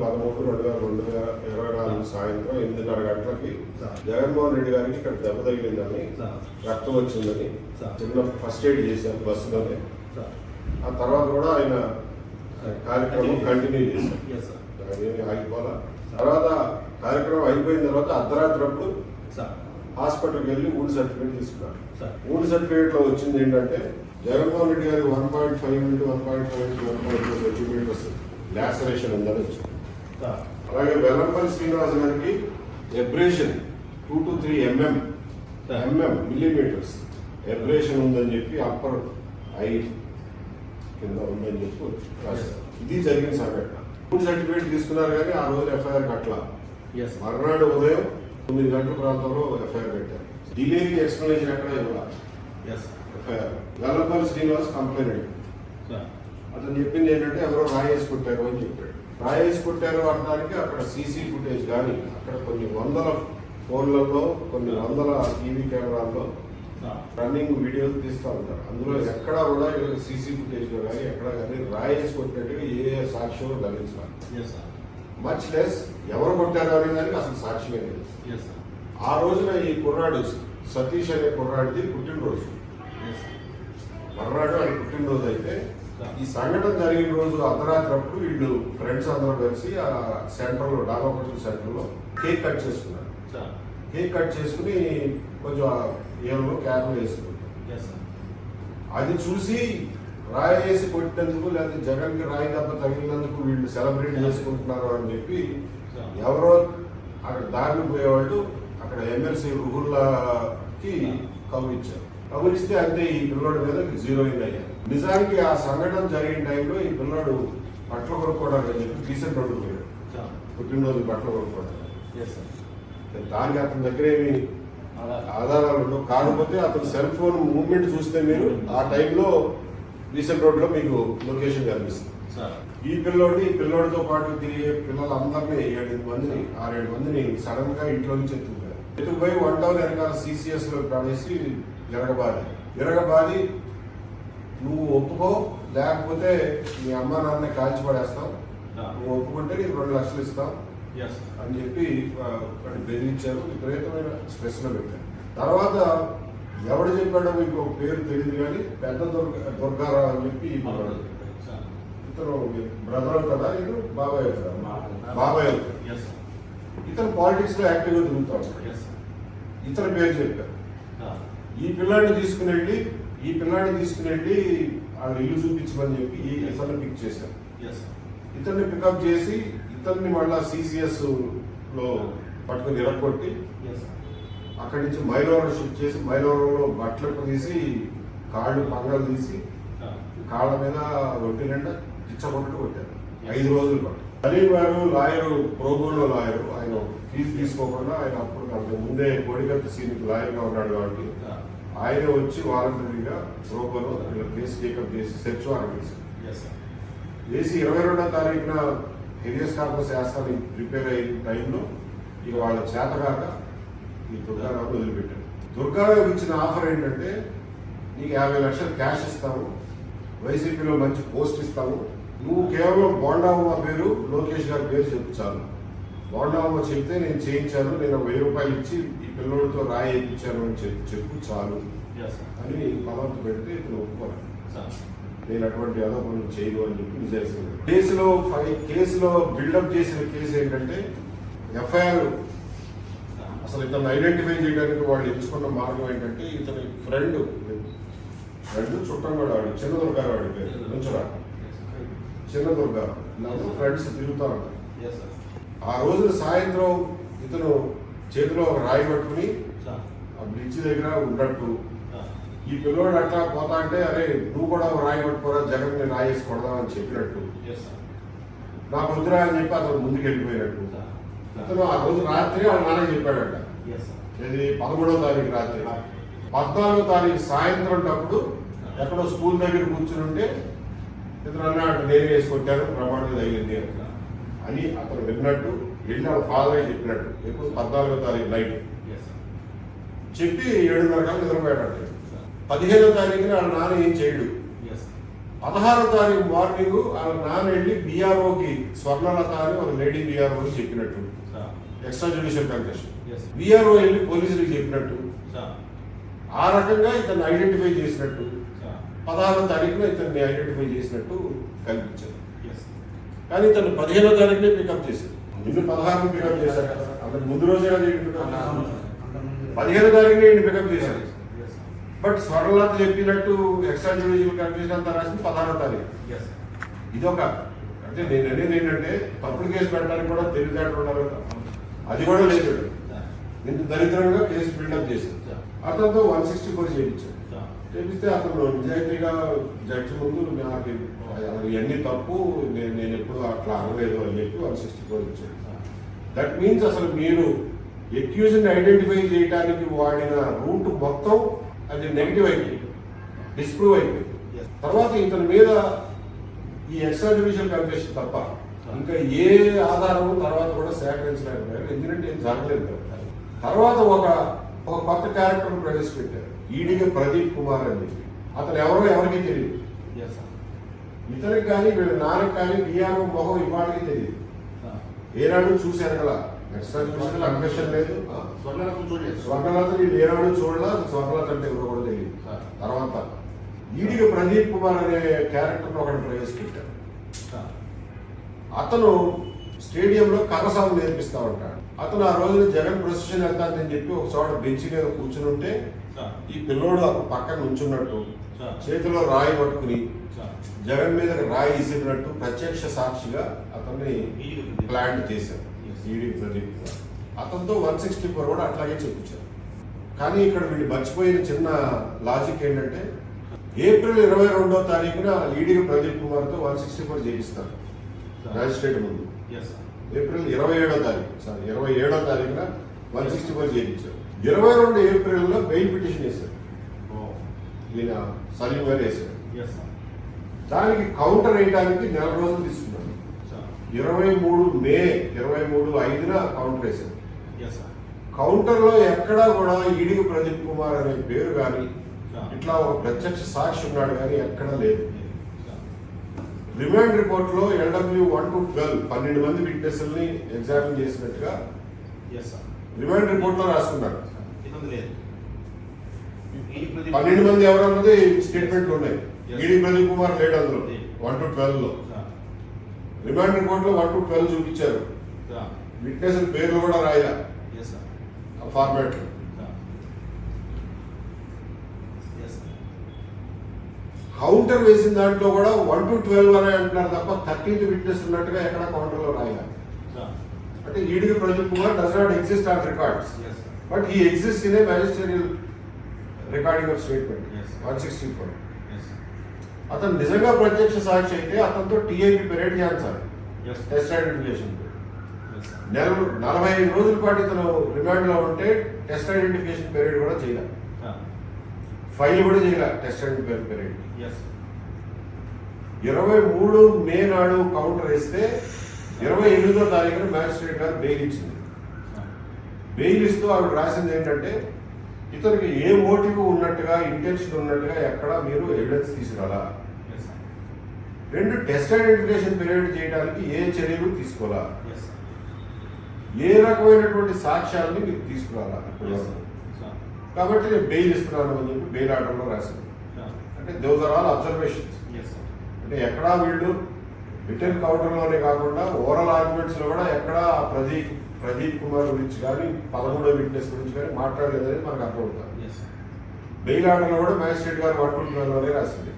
పదమూడు రెండు వేల రెండు వేల ఇరవై నాలుగు సాయంత్రం ఎనిమిదిన్నర గంటలకి జగన్మోహన్ రెడ్డి గారికి ఇక్కడ దెబ్బ తగిలిందని రక్తం వచ్చిందని చిన్న ఫస్ట్ ఎయిడ్ చేశాను బస్సులోనే. ఆ తర్వాత కూడా ఆయన కార్యక్రమం కంటిన్యూ చేశారు. ఆగిపోలా తర్వాత కార్యక్రమం అయిపోయిన తర్వాత అర్ధరాత్రి అప్పుడు హాస్పిటల్కి వెళ్ళి ఊడి సర్టిఫికేట్ తీసుకున్నారు. ఊడి సర్టిఫికేట్లో వచ్చింది ఏంటంటే జగన్మోహన్ రెడ్డి గారి one point five into one point five into one point five centimetres laceration ఉందని వచ్చింది. అలాగే వెల్లంపల్లి శ్రీనివాస్ గారికి abrasion two to three MM MM millimetres abrasion ఉందని చెప్పి అప్పర్ ఐ కింద ఉందని చెప్పి. ఇది జరిగిన సంఘటన. సర్టిఫికేట్ తీసుకున్నారు కానీ ఆ రోజు ఎఫ్ఐఆర్ కట్టల. మర్నాడు ఉదయం తొమ్మిది గంటల ప్రాంతంలో ఎఫ్ఐఆర్ పెట్టారు. డిలేకి ఎక్స్ప్లెనేషన్ ఎక్కడ ఇవ్వాలి? ఎఫ్ఐఆర్. వెల్లంపల్లి శ్రీనివాస్ కంప్లైంట్ అతను చెప్పింది ఏంటంటే ఎవరో రాయేసి కొట్టారు అని చెప్పాడు. రాయేసి కొట్టారు అనడానికి అక్కడ సీసీ ఫుటేజ్ కానీ అక్కడ కొన్ని వందల ఫోన్లలో కొన్ని వందల టీవీ కెమెరాల్లో రన్నింగ్ వీడియోలు తీస్తూ ఉంటారు. అందులో ఎక్కడా కూడా సీసీ ఫుటేజ్ కానీ ఎక్కడ కానీ రాయేసి కొట్టినట్టుగా ఏ సాక్ష్యం లభించాలి మచ్ లెస్ ఎవరు కొట్టారు అనే దానికి అసలు సాక్ష్యమే లేదు. ఆ రోజున ఈ కుర్రాడు సతీష్ అనే కుర్రాడిది పుట్టినరోజు. మర్నాడు అది పుట్టినరోజు అయితే ఈ సంఘటన జరిగిన రోజు అర్ధరాత్రి అప్పుడు వీళ్ళు ఫ్రెండ్స్ అందరూ కలిసి ఆ సెంటర్లో డాబా కోచింగ్ సెంటర్లో కేక్ కట్ చేసుకున్నారు. కేక్ కట్ చేసుకుని కొంచెం ఏమో క్యాబ్లో వేసుకున్నారు. అది చూసి రాయి వేసి కొట్టినందుకు లేకపోతే జగన్కి రాయి దెబ్బ తగిలినందుకు వీళ్ళు సెలబ్రేట్ చేసుకుంటున్నారు అని చెప్పి ఎవరో అక్కడ దారిని పోయేవాళ్ళు అక్కడ ఎమ్మెల్సీ రుహుల్లాకి కబురిచ్చారు కబురిస్తే అంతే ఈ పిల్లోడి మీద జీరో ఇన్ అయ్యారు నిజానికి ఆ సంఘటన జరిగిన టైంలో ఈ పిల్లోడు బట్టలు కొనుక్కోవడానికి చెప్పి రీసెంట్ రోడ్డు పోయాడు. పుట్టినరోజు బట్టలు కొనుక్కోవడానికి. దానికి అతని దగ్గర ఏమి ఆధారాలు కాకపోతే అతని సెల్ ఫోన్ మూవ్మెంట్ చూస్తే మీరు ఆ టైంలో రీసెంట్ రోడ్లో మీకు లొకేషన్ కనిపిస్తుంది. ఈ పిల్లోడి పిల్లోడితో పాటు తిరిగే పిల్లలందరినీ ఏడెనిమిది మందిని ఆరేడు మందిని సడన్గా ఇంట్లో నుంచి ఎత్తుకుపోయారు. ఎత్తుకుపోయి వన్ టౌన్ వెనకాల సిసిఎస్లో పడేసి ఎరగబాది ఎరగబాది నువ్వు ఒప్పుకో లేకపోతే మీ అమ్మ నాన్న కాల్చి పడేస్తాం నువ్వు ఒప్పుకుంటే నీకు రెండు లక్షలు ఇస్తాం. అని చెప్పి బెదిరించారు. విపరీతమైన స్ట్రెస్లో పెట్టారు. తర్వాత ఎవడు చెప్పాడో మీకు పేరు తెలియదు కానీ పెద్ద దుర్గ దుర్గారావు అని చెప్పి. ఇతను బ్రదర్ కదా ఇది బాబాయ్ బాబాయ్. ఇతను పాలిటిక్స్లో యాక్టివ్గా తిరుగుతా ఉంటాడు ఇతని పేరు చెప్పారు. ఈ పిల్లాడిని తీసుకుని వెళ్ళి ఈ పిల్లాడిని తీసుకుని వెళ్ళి వాళ్ళ ఇల్లు చూపించమని చెప్పి ఈ ఇతన్ని పిక్ చేశారు. ఇతన్ని పికప్ చేసి ఇతన్ని మళ్ళా సిసిఎస్లో పట్టుకుని ఇరగొట్టి అక్కడి నుంచి మైలవరం షిఫ్ట్ చేసి మైలవరంలో బట్టలు తీసి కాళ్ళు పంగలు తీసి కాళ్ళ మీద ఒంటి నిండా పిచ్చగొట్టు కొట్టారు. ఐదు రోజులు పట్టు సలీం గారు లాయరు ప్రోబోలో లాయరు ఆయన ఫీజు తీసుకోకుండా ఆయన అప్పుడు అంతకు ముందే కోడికత్తి సీనికి లాయర్గా ఉన్నాడు కాబట్టి ఆయన వచ్చి వాలంటరీగా ప్రోబోలో వీళ్ళ కేసు టేకప్ చేసి సెర్చ్ వారెంట్ చేశారు. వేసి ఇరవై రెండో తారీఖున హెరియస్ కార్పస్ వేస్తాను ప్రిపేర్ అయిన టైంలో ఇక వాళ్ళ చేతగాక ఈ దుర్గారావు వదిలిపెట్టారు దుర్గారావు ఇచ్చిన ఆఫర్ ఏంటంటే నీకు యాభై లక్షలు క్యాష్ ఇస్తాము వైసీపీలో మంచి పోస్ట్ ఇస్తాము నువ్వు కేవలం బోండామ్మ పేరు లోకేష్ గారి పేరు చెప్పు చాలు. బోండామ్మ చెప్తే నేను చేయించాను నేను వెయ్యి రూపాయలు ఇచ్చి ఈ పిల్లోడితో రాయి ఇప్పించాను అని చెప్పి చెప్పు చాలు. అని పదవంతు పెడితే ఇతను ఒప్పుకోరు. నేను అటువంటి పనులు చేయను అని చెప్పి నిజేస్తుంది కేసులో కేసులో బిల్డప్ చేసిన కేసు ఏంటంటే ఎఫ్ఐఆర్ అసలు ఇతను ఐడెంటిఫై చేయడానికి వాళ్ళు ఎంచుకున్న మార్గం ఏంటంటే ఇతని ఫ్రెండ్ ఫ్రెండ్ చుట్టం కూడా వాడు చిన్న దుర్గా వాడి పేరు. నుంచురా. చిన్న దుర్గా. నాకు ఫ్రెండ్స్ తిరుగుతా ఉంటారు. ఆ రోజున సాయంత్రం ఇతను చేతిలో ఒక రాయి పట్టుకుని ఆ బ్రిడ్జ్ దగ్గర ఉన్నట్టు. ఈ పిల్లోడు అట్లా పోతా అంటే అరే నువ్వు కూడా రాయి పట్టుకోరా జగన్ని రాయి వేసి కొడదామని చెప్పినట్టు. నాకు వద్దురా అని చెప్పి అతను ముందుకు వెళ్ళిపోయినట్టు అతను ఆ రోజు రాత్రి వాళ్ళ నాన్న చెప్పాడట. ఇది పదమూడవ తారీఖు రాత్రి. పద్నాలుగో తారీఖు సాయంత్రం అప్పుడు ఎక్కడో స్కూల్ దగ్గర కూర్చుని ఉంటే ఇతను అన్నాడు నేను వేసి కొట్టాను ప్రమాణం తగిలింది అని. అని అతను విన్నట్టు వెళ్ళి వాళ్ళ ఫాదర్ చెప్పినట్టు. ఎప్పుడు? పద్నాలుగో తారీఖు నైట్. చెప్పి ఏడున్నర కల్లా నిద్రపోయాడు పదిహేనో తారీఖున వాళ్ళ నాన్న ఏం చేయడు. పదహారో తారీఖు మార్నింగ్ వాళ్ళ నాన్న వెళ్ళి బీఆర్ఓకి స్వర్ణలత అని ఒక లేడీ బీఆర్ఓకి చెప్పినట్టు. Extra judicial confession as BRO వెళ్ళి పోలీసులకు చెప్పినట్టు. ఆ రకంగా ఇతన్ని ఐడెంటిఫై చేసినట్టు. పదహారో తారీఖున ఇతన్ని ఐడెంటిఫై చేసినట్టు కనిపించారు ఎస్ కానీ ఇతను పదిహేనో తారీఖునే పికప్ చేశారు ముందు పదహారు పికప్ చేశారు కదా అంతకు ముందు రోజే కదా. పదిహేనో తారీఖునే ఈయన పికప్ చేశారు ఎస్ బట్ స్వర్ణలత చెప్పినట్టు ఎక్స్ట్రా జ్యుడిషియల్ కన్ఫ్యూజన్ అంతా రాసింది పదహారో తారీఖు. ఇదొక అంటే నేను అనేది ఏంటంటే తప్పుడు కేసు పెట్టడానికి కూడా తెలివితేటలు ఉండాలి కదా. అది కూడా లేదు. ఇంత దరిద్రంగా కేసు బిల్డప్ చేశారు? అతనితో వన్ సిక్స్టీ ఫోర్ చేయించారు. సార్ చేపిస్తే అతను నిజాయితీగా జడ్జి ముందు నాకు ఇవన్నీ తప్పు నేను నేను ఎప్పుడు అట్లా అనలేదు అని చెప్పి వన్ సిక్స్టీ ఫోర్ ఇచ్చాడు దట్ మీన్స్ అసలు మీరు ఎక్యూజ్ని ఐడెంటిఫై చేయడానికి వాడిన రూట్ మొత్తం అది నెగిటివ్ అయిపోయింది. డిస్ప్రూవ్ అయిపోయింది. తర్వాత ఇతని మీద ఈ ఎక్స్ట్రా జ్యుడిషియల్ కన్ఫెషన్ తప్ప ఇంకా ఏ ఆధారం తర్వాత కూడా సేకరించలేకపోయారు. ఎందుకంటే ఏం జరగలేదు. తర్వాత ఒక ఒక కొత్త క్యారెక్టర్ ప్రవేశపెట్టారు. ఈడిగా ప్రదీప్ కుమార్ అని చెప్పి. అతను ఎవరో ఎవరికీ తెలియదు. ఇతనికి కానీ వీళ్ళ నాన్నకి కానీ బిఆర్ఓ మొహం ఇవాళకి తెలియదు. సార్ ఏనాడు చూశారు కదా? కన్ఫెషన్ లేదు. స్వర్ణలత ఏనాడు చూడలా? స్వర్ణలత అంటే ఎవరో కూడా తెలియదు. సార్. తర్వాత ఈడిగా ప్రదీప్ కుమార్ అనే క్యారెక్టర్ ఒకటి ప్రవేశపెట్టారు. అతను స్టేడియంలో కర్రసాము నేర్పిస్తా ఉంటాడు. అతను ఆ రోజున జగన్ ప్రొసెషన్ వెళ్తానని చెప్పి ఒక చోట బెంచ్ మీద కూర్చుని ఉంటే ఈ పిల్లోడు అక్కడ పక్కన నుంచున్నట్టు చేతిలో రాయి పట్టుకుని జగన్ మీద రాయి ఇసిరినట్టు ప్రత్యక్ష సాక్షిగా అతన్ని ప్లాంట్ చేశారు. ఈడీ ప్రదీప్ కుమార్. అతనితో వన్ సిక్స్టీ ఫోర్ కూడా అట్లాగే చెప్పించారు. కానీ ఇక్కడ వీళ్ళు మర్చిపోయిన చిన్న లాజిక్ ఏంటంటే ఏప్రిల్ ఇరవై రెండో తారీఖున ఈడీ ప్రదీప్ కుమార్తో వన్ సిక్స్టీ ఫోర్ చేపిస్తారు మ్యాజిస్ట్రేట్ ముందు ఏప్రిల్ ఇరవై ఏడో తారీఖు సారీ ఇరవై ఏడో తారీఖున వన్ సిక్స్టీ ఫోర్ చేయించారు. ఇరవై రెండు ఏప్రిల్లో బెయిల్ పిటిషన్ వేశారు. ఈయన సలీం గారు వేశారు. దానికి కౌంటర్ వేయడానికి నెల రోజులు తీసుకున్నారు. సార్ ఇరవై మూడు మే ఇరవై మూడు ఐదున కౌంటర్ వేశారు. కౌంటర్లో ఎక్కడా కూడా ఈడిగి ప్రదీప్ కుమార్ అనే పేరు కానీ ఇట్లా ఒక ప్రత్యక్ష సాక్షి ఉన్నాడు కానీ ఎక్కడా లేదు. రిమాండ్ రిపోర్ట్లో ఎల్డబ్ల్యూ వన్ టు ట్వెల్వ్ పన్నెండు మంది విట్నెస్ల్ని ఎగ్జామిన్ చేసినట్టుగా ఎస్ సార్ రిమాండ్ రిపోర్ట్లో రాసుకున్నారు పన్నెండు మంది ఎవరన్నది స్టేట్మెంట్లో ఉన్నాయి. ఈడి ప్రదీప్ కుమార్ లేడు అందులో. వన్ టు ట్వెల్వ్లో సార్ రిమాండ్ రిపోర్ట్లో వన్ టు ట్వెల్వ్ చూపించారు. విట్నెస్ పేర్లు కూడా రాయలా. ఎస్ సార్ ఆ ఫార్మాట్లో సార్ ఎస్ సార్ కౌంటర్ వేసిన దాంట్లో కూడా వన్ టు ట్వెల్వ్ అనే అంటున్నారు తప్ప థర్టీన్త్ విట్నెస్ ఉన్నట్టుగా ఎక్కడ కౌంటర్లో రాయలా అంటే ఈడికి Pradeep Kumar does not exist on records but he exist in a magisterial recording of statement. One sixty four అతను నిజంగా ప్రత్యక్ష సాక్షి అయితే అతనితో టీఐపీ పెరేడ్ చేయాలి టెస్ట్ ఐడెంటిఫికేషన్ నెల నలభై ఐదు రోజుల పాటు ఇతను రిమాండ్లో ఉంటే టెస్ట్ ఐడెంటిఫికేషన్ పీరియడ్ కూడా చేయాలి ఫైల్ కూడా చేయాలి టెస్ట్ ఐడెంటిఫికేషన్ పీరియడ్ ఎస్ ఇరవై మూడు మే నాడు కౌంటర్ వేస్తే ఇరవై ఎనిమిదో తారీఖున మ్యాజిస్ట్రేట్ గారు బెయిల్ ఇచ్చింది. బెయిల్ ఇస్తూ ఆవిడ రాసింది ఏంటంటే ఇతనికి ఏ మోటివ్ ఉన్నట్టుగా ఇంటెన్షన్ ఉన్నట్టుగా ఎక్కడా మీరు ఎవిడెన్స్ తీసుకురాలా? రెండు టెస్ట్ ఐడెంటిఫికేషన్ పీరియడ్ చేయడానికి ఏ చర్యలు తీసుకోవాలా? ఏ రకమైనటువంటి సాక్ష్యాలని మీరు తీసుకురాలా ఇప్పుడు కాబట్టి నేను బెయిల్ ఇస్తున్నాను అని చెప్పి బెయిల్ ఆర్డర్లో రాసింది అంటే దోస్ ఆర్ ఆల్ అబ్జర్వేషన్స్ అంటే ఎక్కడా వీళ్ళు రిటర్న్ కౌంటర్లోనే కాకుండా ఓవరాల్ ఆర్గ్యుమెంట్స్లో కూడా ఎక్కడా ప్రదీప్ ప్రదీప్ కుమార్ గురించి కానీ పదమూడో విట్నెస్ గురించి కానీ మాట్లాడలేదని మనకు అర్థమవుతుంది. బెయిల్ ఆర్డర్లో కూడా మ్యాజిస్ట్రేట్ గారు పట్టుకుంటున్నారని రాసింది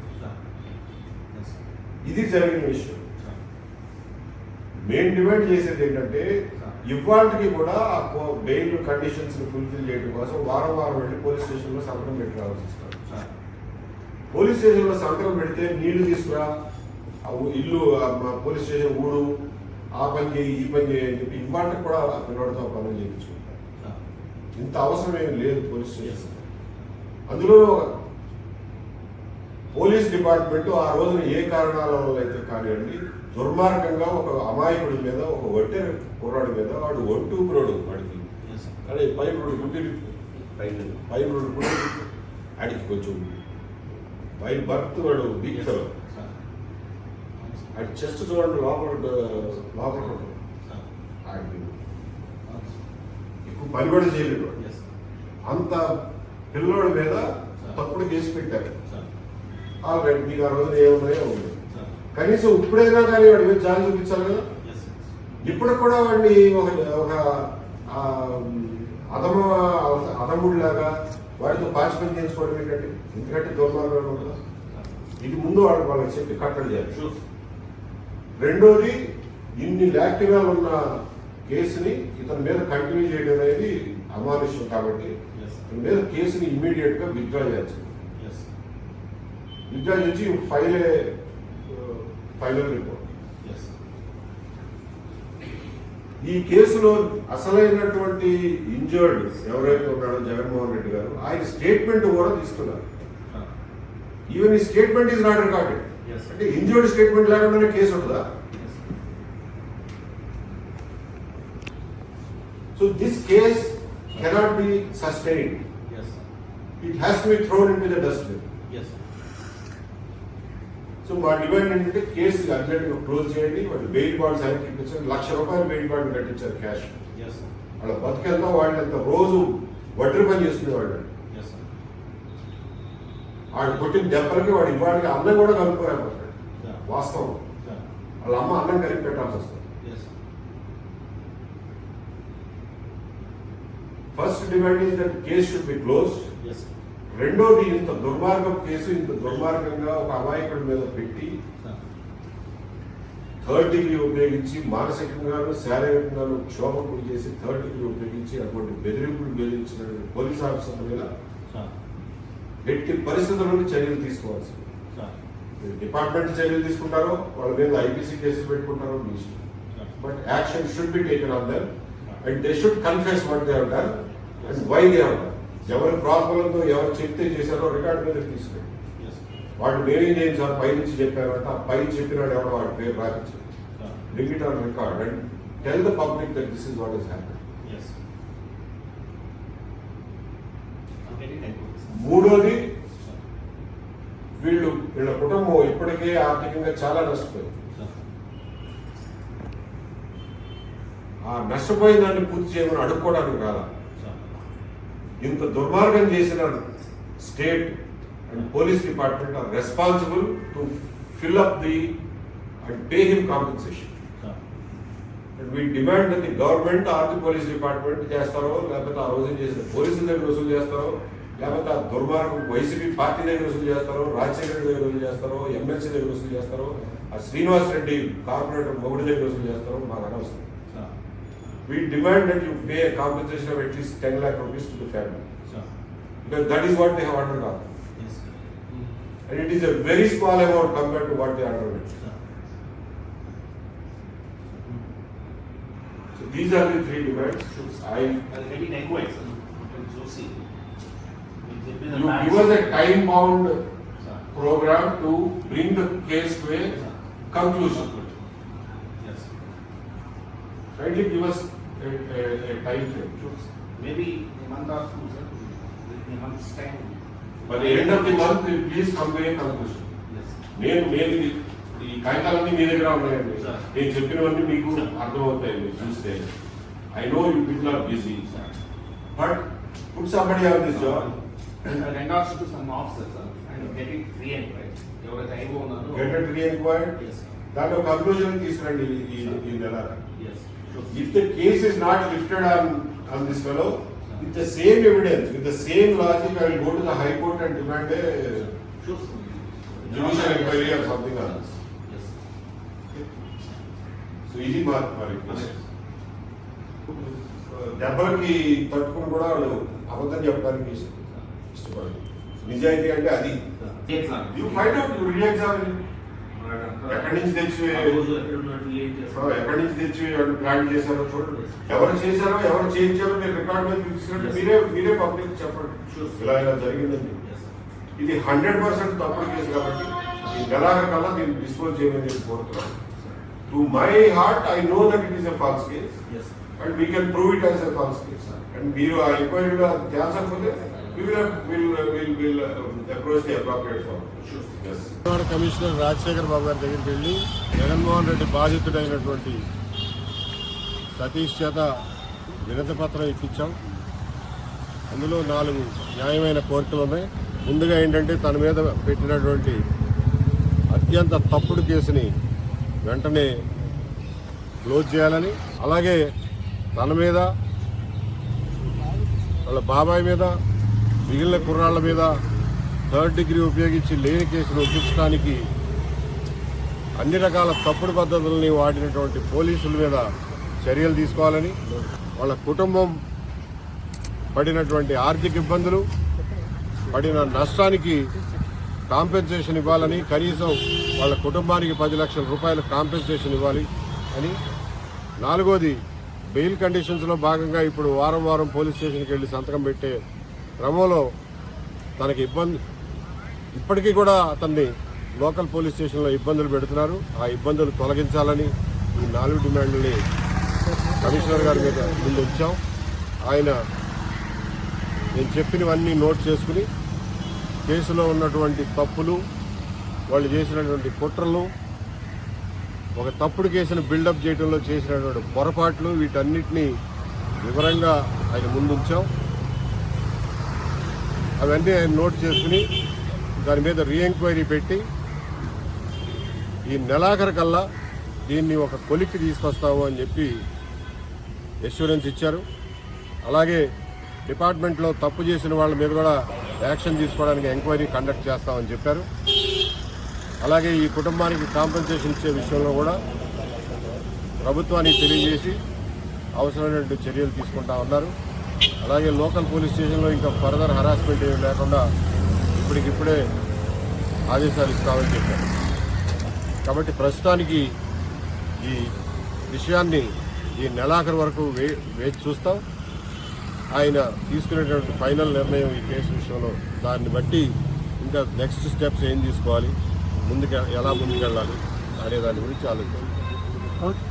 ఇది జరిగిన విషయం. మేము డిమాండ్ చేసేది ఏంటంటే ఇవాళకి కూడా ఆ బెయిల్ కండిషన్స్ ఫుల్ఫిల్ చేయడం కోసం వారం వారం వెళ్ళి పోలీస్ స్టేషన్లో సంతకం పెట్టి రావాల్సి వస్తారు పోలీస్ స్టేషన్లో సంతకం పెడితే నీళ్ళు తీసుకురా ఆ ఇల్లు పోలీస్ స్టేషన్ ఊడు ఆ పని చేయి ఈ పని చేయి అని చెప్పి ఇవాళకి కూడా ఆ పిల్లడితో పనులు చేయించుకుంటారు. ఇంత అవసరం ఏం లేదు పోలీస్ స్టేషన్ అందులో పోలీస్ డిపార్ట్మెంట్ ఆ రోజున ఏ కారణాల వల్ల అయితే కానివ్వండి దుర్మార్గంగా ఒక అమాయకుడి మీద ఒక ఒంటరి కుర్రాడి మీద వాడు ఒంటూ కుర్రాడు వాడికి. ఎస్ సార్ కానీ పైన రెండు గుడ్డి పైన పైన రెండు గుడ్డి ఆడికి కొంచెం బై బర్త్ వాడు వీక్. ఆడి చెస్ట్ చూడండి లోపల లోపల sir. ఎక్కువ పని కూడా sir. అంత పిల్లోడి మీద తప్పుడు కేసు పెట్టారు. ఆల్రెడీ మీకు ఆ రోజున ఏమున్నాయో ఉంది. కనీసం ఇప్పుడైనా కానీ వాడి మీద జాలి చూపించాలి కదా. ఇప్పుడు కూడా వాడిని ఒక ఒక అదమ అదముడిలాగా వాడితో పార్టిసిపేట్ చేసుకోవడం ఏంటంటే ఎందుకంటే దుర్మార్గం ఉంటుంది ఇది ముందు వాళ్ళు వాళ్ళకి చెప్పి కట్టడి చేయాలి. రెండోది ఇన్ని లాక్టినాలు ఉన్న కేసుని ఇతని మీద కంటిన్యూ చేయడం అనేది అమానుష్యం కాబట్టి. ఇతని మీద కేసుని ఇమ్మీడియట్గా విత్డ్రా చేయాల్సింది. File final report Yes, sir. ఈ కేసులో అసలైనటువంటి ఇంజర్డ్ ఎవరైతే ఉన్నాడో జగన్మోహన్ రెడ్డి గారు ఆయన స్టేట్మెంట్ కూడా తీసుకున్నారు. ఈవెన్ ఈ స్టేట్మెంట్ ఈజ్ నాట్ రికార్డెడ్. అంటే ఇంజర్డ్ స్టేట్మెంట్ లేకుండానే కేసు ఉంటుందా. So this case cannot be sir. It has to be thrown into the dustbin. So మా డిమాండ్ ఏంటంటే కేసు అర్జెంట్గా క్లోజ్ చేయండి వాళ్ళు బెయిల్ బాండ్స్ వెనక్కి ఇప్పించారు లక్ష రూపాయలు బెయిల్ బాండ్ కట్టించారు క్యాష్. వాళ్ళ బతికెళ్తా వాళ్ళు ఎంత రోజు వడ్డీ పని చేసుకునేవాళ్ళు. వాడు కొట్టిన దెబ్బలకి వాడు ఇవాడికి అన్నం కూడా కలుపుకోలేకపోతాడు. వాస్తవం. వాళ్ళ అమ్మ అన్నం కలిపి పెట్టాల్సి వస్తుంది. First demand is that case should be close. రెండోది ఇంత దుర్మార్గం కేసు ఇంత దుర్మార్గంగా ఒక అమాయకుడి మీద పెట్టి. థర్డ్ డిగ్రీ ఉపయోగించి మానసికంగాను శారీరకంగాను క్షోభం గురి చేసి థర్డ్ డిగ్రీ ఉపయోగించి అటువంటి బెదిరింపులు బెదిరించిన పోలీస్ ఆఫీసర్ల మీద. ఎట్టి పరిస్థితుల్లోనూ చర్యలు తీసుకోవాల్సింది. డిపార్ట్మెంట్ చర్యలు తీసుకుంటారో వాళ్ళ మీద ఐపీసీ కేసులు పెట్టుకుంటారో మీ ఇష్టం. But action should be taken on them and they should confess what they done and why they done ఎవరి ప్రాబ్లంతో ఎవరు చెప్తే చేశారో రికార్డ్ మీద తీసుకుని వాళ్ళు వాడు నేనేం నేను సార్ పై నుంచి చెప్పారంట. పై చెప్పినాడు ఎవడో వాడి పేరు రాపించి limit on record and tell the public that this is what is what మూడోది వీళ్ళు వీళ్ళ కుటుంబం ఇప్పటికే ఆర్థికంగా చాలా నష్టపోయింది. ఆ నష్టపోయిన దాన్ని పూర్తి చేయమని అడుక్కోవడానికి రాలా ఇంత దుర్మార్గం చేసిన state and police department are responsible to fill up the and pay him compensation. And we demand the government or the police department చేస్తారో లేకపోతే ఆ రోజు చేసిన పోలీసుల దగ్గర వసూలు చేస్తారో లేకపోతే ఆ దుర్మార్గం వైసీపీ పార్టీ దగ్గర వసూలు చేస్తారో రాజశేఖర రెడ్డి దగ్గర వసూలు చేస్తారో ఎమ్మెల్సీ దగ్గర వసూలు చేస్తారో ఆ శ్రీనివాస్ రెడ్డి కార్పొరేటర్ మొగుడి దగ్గర వసూలు చేస్తారో మాకు అనవసరం we demand that you pay a compensation of at least 10 lakh rupees to the family. Sure. Because that is what they have undergone. Yes. And it is a very small amount compared to what they underwent. Sure. So these are the three demands. I very likewise. Josie. You give us a time bound program to bring the case to a conclusion. Yes. sir. Kindly give us a, a, a time frame. Sure, sir. Maybe a month or two, sir. In a month's time. By the end of the month, you please come to a conclusion. Yes. sir. నేను నేను ఇది- ఈ కాగితాలన్నీ మీ దగ్గర ఉన్నాయండి Sir. నేను చెప్పినవన్నీ మీకు Sir. అర్థమవుతాయి మీరు చూస్తే I know you people are busy Sir. But put somebody on this job And I rent out to some officers, sir, and get it free and right. ఎవరైతే అయిపో ఉన్నారో. Get it reenquired Yes, sir. దాంట్లో conclusion తీసుకురండి ఈ- ఈ ఈ నెల Yes. Sure. If the case is not lifted on, on this fellow, with the same evidence, with the same logic, I will go to the High Court and demand a Sure, sir. judicial inquiry or something else. Yes. So ఇది మా మా request. దెబ్బలకి తట్టుకుని కూడా వాళ్ళు అబద్ధం చెప్పడానికి ఇష్ట- ఇష్టపడరు నిజాయితీ అంటే అది Exam. You find out you reexamine ఎక్కడి నుంచి తెచ్చి ఆ రోజు ఎక్కడ ఉన్నట్టు ఏం చేస్తారు? ఎక్కడి నుంచి తెచ్చి వాళ్ళు ప్లాన్ చేశారో చూడండి. ఎవరు చేశారో ఎవరు చేయించారో మీరు రికార్డ్ మీద తీసుకుంటే మీరే మీరే పబ్లిక్ చెప్పండి. Sure. ఇలా ఇలా జరిగిందని Yes, sir. ఇది హండ్రెడ్ పర్సెంట్ తప్పుడు కేసు కాబట్టి ఈ గలాగ కల్లా దీన్ని డిస్పోజ్ చేయమని చెప్పి కోరుతున్నాను to my heart I know that it is a false case Yes, sir. And we can prove it as a false case and మీరు ఆ ఎంక్వైరీలో అది తేల్చకపోతే We will, we'll, we'll, we'll um, approach the appropriate form. Commissioner Rajasekhar Babu గారి దగ్గరికి వెళ్ళి జగన్మోహన్ రెడ్డి బాధితుడైనటువంటి సతీష్ చేత వినతి పత్రం ఇప్పించాం అందులో నాలుగు న్యాయమైన కోరికలు ఉన్నాయి ముందుగా ఏంటంటే తన మీద పెట్టినటువంటి అత్యంత తప్పుడు కేసుని వెంటనే క్లోజ్ చేయాలని అలాగే తన మీద వాళ్ళ బాబాయ్ మీద మిగిలిన కుర్రాళ్ళ మీద థర్డ్ డిగ్రీ ఉపయోగించి లేని కేసును ఒప్పించడానికి అన్ని రకాల తప్పుడు పద్ధతుల్ని వాడినటువంటి పోలీసుల మీద చర్యలు తీసుకోవాలని వాళ్ళ కుటుంబం పడినటువంటి ఆర్థిక ఇబ్బందులు పడిన నష్టానికి కాంపెన్సేషన్ ఇవ్వాలని కనీసం వాళ్ళ కుటుంబానికి పది లక్షల రూపాయల కాంపెన్సేషన్ ఇవ్వాలి అని. నాలుగోది బెయిల్ కండిషన్స్లో భాగంగా ఇప్పుడు వారం వారం పోలీస్ స్టేషన్కి వెళ్ళి సంతకం పెట్టే క్రమంలో తనకి ఇబ్బంది ఇప్పటికీ కూడా అతన్ని లోకల్ పోలీస్ స్టేషన్లో ఇబ్బందులు పెడుతున్నారు. ఆ ఇబ్బందులు తొలగించాలని ఈ నాలుగు డిమాండ్ని కమిషనర్ గారి మీద ముందు ఉంచాం ఆయన నేను చెప్పినవన్నీ నోట్ చేసుకుని కేసులో ఉన్నటువంటి తప్పులు వాళ్ళు చేసినటువంటి కుట్రలు ఒక తప్పుడు కేసును బిల్డప్ చేయడంలో చేసినటువంటి పొరపాట్లు వీటన్నిటినీ వివరంగా ఆయన ముందుంచాం. అవన్నీ ఆయన నోట్ చేసుకుని దాని మీద రీఎంక్వైరీ పెట్టి ఈ నెలాఖరు కల్లా దీన్ని ఒక కొలిక్కి తీసుకొస్తాము అని చెప్పి ఎష్యూరెన్స్ ఇచ్చారు. అలాగే డిపార్ట్మెంట్లో తప్పు చేసిన వాళ్ళ మీద కూడా యాక్షన్ తీసుకోవడానికి ఎంక్వైరీ కండక్ట్ చేస్తామని చెప్పారు. అలాగే ఈ కుటుంబానికి కాంపెన్సేషన్ ఇచ్చే విషయంలో కూడా ప్రభుత్వానికి తెలియజేసి అవసరమైనటువంటి చర్యలు తీసుకుంటా ఉన్నారు. అలాగే లోకల్ పోలీస్ స్టేషన్లో ఇంకా ఫర్దర్ హరాస్మెంట్ ఏమి లేకుండా ఇప్పటికిప్పుడే ఆదేశాలు ఇస్తామని చెప్పారు. కాబట్టి ప్రస్తుతానికి ఈ విషయాన్ని ఈ నెలాఖరు వరకు వే వేచి చూస్తాం. ఆయన తీసుకునేటువంటి ఫైనల్ నిర్ణయం ఈ కేసు విషయంలో దాన్ని బట్టి ఇంకా నెక్స్ట్ స్టెప్స్ ఏం తీసుకోవాలి ముందుకు ఎలా ముందుకెళ్ళాలి అనే దాని గురించి ఆలోచించాలి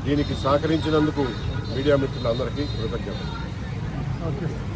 దీనికి సహకరించినందుకు మీడియా మిత్రులందరికీ కృతజ్ఞతలు.